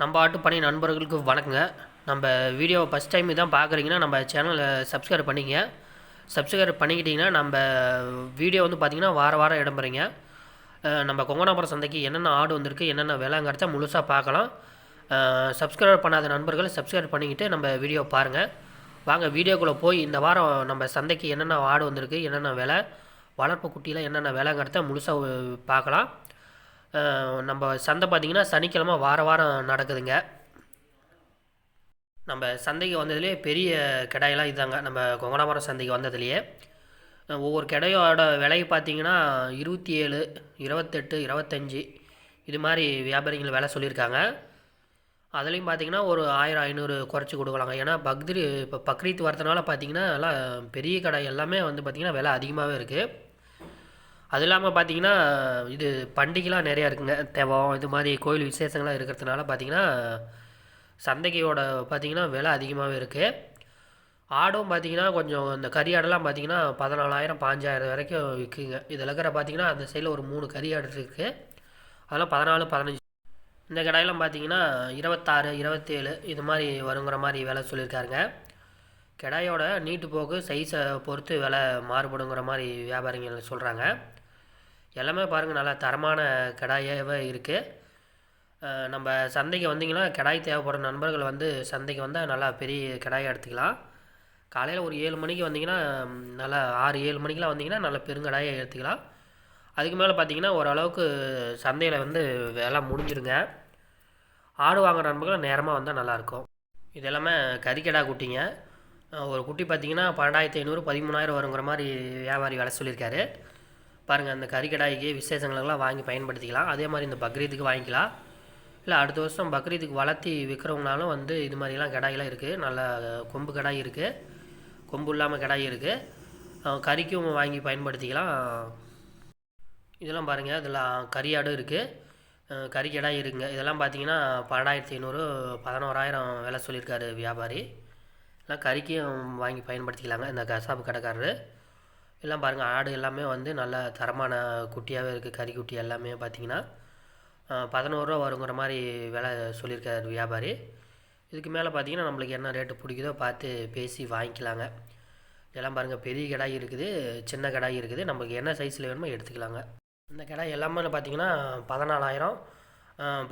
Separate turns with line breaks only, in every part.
நம்ம ஆட்டுப்பணி நண்பர்களுக்கு வணக்கங்க. நம்ம வீடியோவை ஃபஸ்ட் டைம் இதான் பார்க்குறீங்கன்னா நம்ம சேனலை சப்ஸ்கிரைப் பண்ணிக்கங்க சப்ஸ்கிரைப் பண்ணிக்கிட்டிங்கன்னா நம்ம வீடியோ வந்து பார்த்திங்கன்னா வார வாரம் இடம்பெறீங்க நம்ம கொங்கனாபுரம் சந்தைக்கு என்னென்ன ஆடு வந்திருக்கு என்னென்ன விலைங்கிறத முழுசாக பார்க்கலாம். சப்ஸ்கிரைப் பண்ணாத நண்பர்கள் சப்ஸ்கிரைப் பண்ணிக்கிட்டு நம்ம வீடியோ பாருங்கள் வாங்க வீடியோக்குள்ளே போய் இந்த வாரம் நம்ம சந்தைக்கு என்னென்ன ஆடு வந்திருக்கு என்னென்ன விலை வளர்ப்பு குட்டியில் என்னென்ன விலைங்கிறத முழுசாக பார்க்கலாம். நம்ம சந்தை பார்த்திங்கன்னா சனிக்கிழமை வார வாரம் நடக்குதுங்க. நம்ம சந்தைக்கு வந்ததுலேயே பெரிய கிடாயெல்லாம் இதாங்க நம்ம கொங்கனாபுரம் சந்தைக்கு வந்ததுலேயே. ஒவ்வொரு கிடையோட விலை பார்த்தீங்கன்னா இருபத்தி ஏழு இருபத்தெட்டு இருபத்தஞ்சி இது மாதிரி வியாபாரிகள் விலை சொல்லியிருக்காங்க. அதுலேயும் பார்த்தீங்கன்னா ஒரு ஆயிரம் ஐநூறு குறைச்சி கொடுக்கலாங்க. ஏன்னா பக்ரி இப்போ பக்ரீத் வரதுனால பார்த்தீங்கன்னா எல்லாம் பெரிய கடை எல்லாமே வந்து பார்த்திங்கன்னா விலை அதிகமாகவே இருக்குது அது இல்லாமல் பார்த்தீங்கன்னா இது பண்டிகைலாம் நிறையா இருக்குங்க. தெவம் இது மாதிரி கோயில் விசேஷங்கள்லாம் இருக்கிறதுனால பார்த்தீங்கன்னா சந்தைக்கையோட பார்த்தீங்கன்னா விலை அதிகமாகவே இருக்குது ஆடும் பார்த்தீங்கன்னா கொஞ்சம் இந்த கறி ஆடெல்லாம் பார்த்தீங்கன்னா பதினாலாயிரம் பாஞ்சாயிரம் வரைக்கும் விற்குங்க இதில் இருக்கிற பார்த்தீங்கன்னா அந்த சைடில் ஒரு மூணு கறி ஆடு இருக்குது அதெல்லாம் பதினாலு பதினஞ்சு. இந்த கடையெல்லாம் பார்த்தீங்கன்னா இருபத்தாறு இருபத்தேழு இது மாதிரி வருங்கிற மாதிரி விலை சொல்லியிருக்காருங்க. கிடாயோட நீட்டு போக்கு சைஸை பொறுத்து விலை மாறுபடுங்கிற மாதிரி வியாபாரிகள் சொல்கிறாங்க எல்லாமே பாருங்கள் நல்லா தரமான கடாயாகவே இருக்குது நம்ம சந்தைக்கு வந்தீங்கன்னா கிடாய் தேவைப்படும் நண்பர்கள் வந்து சந்தைக்கு வந்தால் நல்லா பெரிய கிடாயை எடுத்துக்கலாம். காலையில் ஒரு ஏழு மணிக்கு வந்தீங்கன்னா நல்லா ஆறு ஏழு மணிக்கெலாம் வந்தீங்கன்னா நல்ல பெருங்கடாயை எடுத்துக்கலாம். அதுக்கு மேலே பார்த்தீங்கன்னா ஓரளவுக்கு சந்தையில் வந்து வேலை முடிஞ்சிருங்க. ஆடு வாங்குற நண்பர்கள் நேரமாக வந்தால் நல்லாயிருக்கும் இது எல்லாமே கறிக்கடா குட்டிங்க. ஒரு குட்டி பார்த்தீங்கன்னா பன்னெண்டாயிரத்தி ஐநூறு பதிமூணாயிரம் வருங்கிற மாதிரி வியாபாரி விலை சொல்லியிருக்காரு. பாருங்கள் அந்த கறிக்கடாய்க்கு விசேஷங்களுக்கெல்லாம் வாங்கி பயன்படுத்திக்கலாம். அதே மாதிரி இந்த பக்ரீத்துக்கு வாங்கிக்கலாம். இல்லை அடுத்த வருஷம் பக்ரீத்துக்கு வளர்த்தி விற்கிறவங்கனாலும் வந்து இது மாதிரிலாம் கடாயெல்லாம் இருக்குது நல்ல கொம்பு கடாய் இருக்குது கொம்பு இல்லாமல் கடாய் இருக்குது கறிக்கும் வாங்கி பயன்படுத்திக்கலாம். இதெல்லாம் பாருங்கள் இதில் கறியாடும் இருக்குது கறிக்கடாய் இருக்குங்க. இதெல்லாம் பார்த்தீங்கன்னா பன்னெண்டாயிரத்தி ஐநூறு பதினோராயிரம் விலை சொல்லியிருக்காரு வியாபாரி. எல்லாம் கறிக்கும் வாங்கி பயன்படுத்திக்கலாங்க இந்த கசாப்பு கடைக்காரரு. எல்லாம் பாருங்கள் ஆடு எல்லாமே வந்து நல்ல தரமான குட்டியாகவே இருக்குது கறி குட்டி எல்லாமே பார்த்தீங்கன்னா பதினோருவா வருங்கிற மாதிரி விலை சொல்லியிருக்காரு வியாபாரி. இதுக்கு மேலே பார்த்தீங்கன்னா நம்மளுக்கு என்ன ரேட்டு பிடிக்குதோ பார்த்து பேசி வாங்கிக்கலாங்க. இதெல்லாம் பாருங்கள் பெரிய கடாய் இருக்குது சின்ன கடாய் இருக்குது. நமக்கு என்ன சைஸில் வேணுமோ எடுத்துக்கலாங்க. இந்த கடாய் எல்லாமே பார்த்தீங்கன்னா பதினாலாயிரம்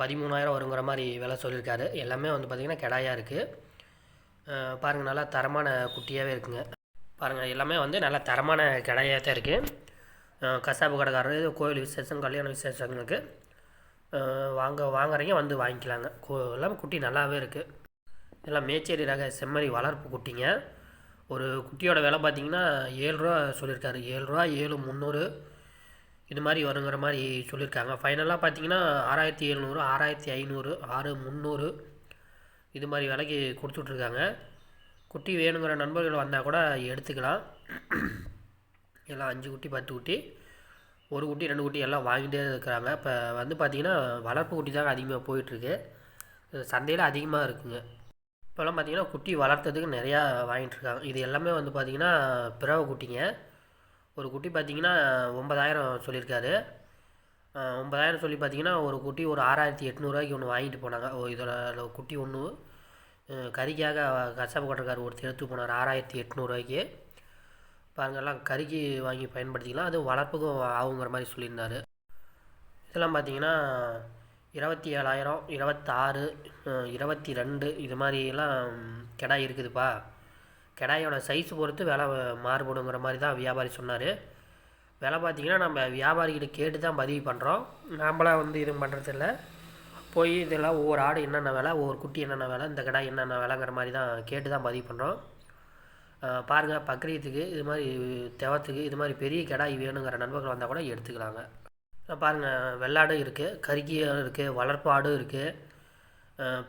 பதிமூணாயிரம் வருங்கிற மாதிரி விலை சொல்லியிருக்காரு. எல்லாமே வந்து பார்த்திங்கன்னா கிடாயாக இருக்குது பாருங்கள் நல்லா தரமான குட்டியாகவே இருக்குங்க. பாருங்கள் எல்லாமே வந்து நல்ல தரமான கடையாக தான் இருக்குது கசாப்பு கடைக்காரர் கோயில் விசேஷம் கல்யாண விசேஷங்களுக்கு வாங்க வாங்குறீங்க வந்து வாங்கிக்கலாங்க. கோ எல்லாமே குட்டி நல்லாவே இருக்குது எல்லாம் மேச்சேரி ரக செம்மறி வளர்ப்பு குட்டிங்க. ஒரு குட்டியோட விலை பார்த்தீங்கன்னா ஏழ்ரூவா சொல்லியிருக்காரு. ஏழு ரூபா ஏழு முந்நூறு இது மாதிரி வருங்கிற மாதிரி சொல்லியிருக்காங்க. ஃபைனலாக பார்த்தீங்கன்னா ஆறாயிரத்தி எழுநூறு ஆறாயிரத்தி ஐநூறு ஆறு முந்நூறு இது மாதிரி விலைக்கு கொடுத்துட்ருக்காங்க. குட்டி வேணுங்கிற நண்பர்கள் வந்தால் கூட எடுத்துக்கலாம். எல்லாம் அஞ்சு குட்டி பத்து குட்டி. ஒரு குட்டி ரெண்டு குட்டி எல்லாம் வாங்கிட்டே இருக்கிறாங்க. இப்போ வந்து பார்த்திங்கன்னா வளர்ப்பு குட்டி தாங்க அதிகமாக போயிட்டுருக்கு. சந்தையில் அதிகமாக இருக்குங்க. இப்போல்லாம் பார்த்தீங்கன்னா குட்டி வளர்த்ததுக்கு நிறையா வாங்கிட்டுருக்காங்க. இது எல்லாமே வந்து பார்த்திங்கன்னா பிறவை குட்டிங்க. ஒரு குட்டி பார்த்தீங்கன்னா ஒன்பதாயிரம் சொல்லியிருக்காரு. ஒன்பதாயிரம் சொல்லி பார்த்தீங்கன்னா ஒரு குட்டி ஒரு ஆறாயிரத்தி எட்நூறுவாய்க்கு ஒன்று வாங்கிட்டு போனாங்க. இதோட குட்டி ஒன்று. கறிக்காக கசாப்பு ஒருத்தர் எடுத்து போனார். ஆறாயிரத்தி எட்நூறுவாய்க்கு. பாருங்க எல்லாம் கறிக்கு வாங்கி பயன்படுத்திக்கலாம். அது வளர்ப்புக்கும் ஆகுங்கிற மாதிரி சொல்லியிருந்தாரு. இதெல்லாம் பார்த்தீங்கன்னா இருபத்தி ஏழாயிரம் இருபத்தாறு இருபத்தி ரெண்டு இது மாதிரிலாம் கிடாய் இருக்குதுப்பா. கிடாயோட சைஸ் பொறுத்து விலை மாறுபடுங்கிற மாதிரி தான் வியாபாரி சொன்னார். விலை பார்த்தீங்கன்னா நம்ம வியாபாரிகிட்ட கேட்டு தான் பதிவு பண்ணுறோம் நாம்பளாம் வந்து எதுவும் பண்ணுறதில்ல போய் இதெல்லாம் ஒவ்வொரு ஆடு என்னென்ன விலை ஒவ்வொரு குட்டி என்னென்ன விலை இந்த கடை என்னென்ன விலைங்கிற மாதிரி தான் கேட்டு தான் பதிவு பண்ணுறோம் பாருங்கள் பக்ரீத்துக்கு இது மாதிரி தெவத்துக்கு இது மாதிரி பெரிய கடாய் வேணுங்கிற நண்பர்கள் வந்தால் கூட எடுத்துக்கலாங்க. பாருங்கள் வெள்ளாடும் இருக்குது கருக்கியும் இருக்குது வளர்ப்பு ஆடும் இருக்குது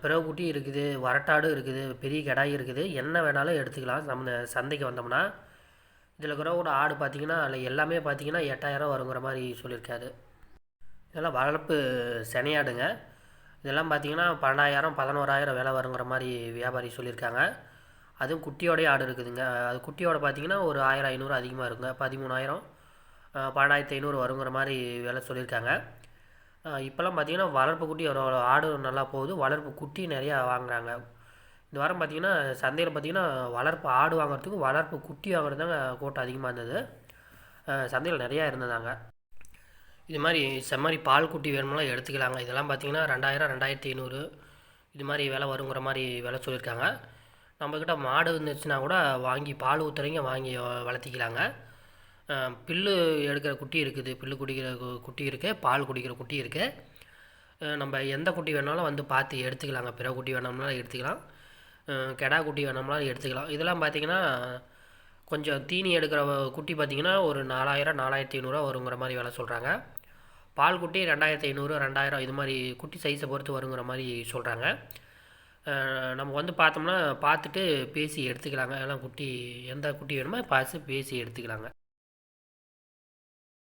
பிரவுகுட்டி இருக்குது வரட்டாடும் இருக்குது பெரிய கிடாய் இருக்குது என்ன வேணாலும் எடுத்துக்கலாம். நம்ம சந்தைக்கு வந்தோம்னா இதில் இருக்கிற ஆடு பார்த்தீங்கன்னா அதில் எல்லாமே பார்த்தீங்கன்னா எட்டாயிரம் வருங்கிற மாதிரி சொல்லியிருக்காரு. இதெல்லாம் வளர்ப்பு செனையாடுங்க. இதெல்லாம் பார்த்தீங்கன்னா பன்னெண்டாயிரம் பதினோராயிரம் விலை வருங்கிற மாதிரி வியாபாரி சொல்லியிருக்காங்க. அதுவும் குட்டியோடைய ஆடு இருக்குதுங்க. அது குட்டியோட பார்த்தீங்கன்னா ஒரு ஆயிரம் ஐநூறு அதிகமாக இருக்குங்க. பதிமூணாயிரம் பன்னெண்டாயிரத்தி ஐநூறு வருங்கிற மாதிரி விலை சொல்லியிருக்காங்க. இப்போல்லாம் பார்த்தீங்கன்னா வளர்ப்பு குட்டி ஒரு ஆடு நல்லா போகுது. வளர்ப்பு குட்டி நிறையா வாங்குகிறாங்க இந்த வாரம் பார்த்தீங்கன்னா சந்தையில் பார்த்தீங்கன்னா வளர்ப்பு ஆடு வாங்குறதுக்கும் வளர்ப்பு குட்டி வாங்குறது தாங்க கூட்டம் அதிகமாக இருந்தது சந்தையில் நிறையா இருந்ததாங்க. இது மாதிரி செம்மறி பால் குட்டி வேணும்னா எடுத்துக்கலாங்க. இதெல்லாம் பார்த்தீங்கன்னா ரெண்டாயிரம் ரெண்டாயிரத்தி ஐநூறு இது மாதிரி விலை வருங்கிற மாதிரி விலை சொல்லியிருக்காங்க. நம்மக்கிட்ட மாடு இருந்துச்சுன்னா கூட வாங்கி பால் ஊற்றுறவங்க வாங்கி வளர்த்திக்கலாங்க. பில்லு எடுக்கிற குட்டி இருக்குது. பில்லு குடிக்கிற கு- குட்டி இருக்குது பால் குடிக்கிற குட்டி இருக்குது நம்ம எந்த குட்டி வேணாலும் வந்து பார்த்து எடுத்துக்கலாங்க. பிற குட்டி வேணாம்னாலும் எடுத்துக்கலாம். கெடா குட்டி வேணாம்னாலும் எடுத்துக்கலாம். இதெல்லாம் பார்த்தீங்கன்னா கொஞ்சம் தீனி எடுக்கிற குட்டி பார்த்தீங்கன்னா ஒரு நாலாயிரம் நாலாயிரத்தி ஐநூறுரூவா வருங்கிற மாதிரி விலை சொல்கிறாங்க பால் குட்டி ரெண்டாயிரத்தி ஐநூறு ரெண்டாயிரம் இது மாதிரி குட்டி சைஸை பொறுத்து வருங்கிற மாதிரி சொல்கிறாங்க நம்ம வந்து பார்த்தோம்னா பார்த்துட்டு பேசி எடுத்துக்கலாங்க. எல்லாம் குட்டி எந்த குட்டி வேணுமோ பார்த்து பேசி எடுத்துக்கலாங்க.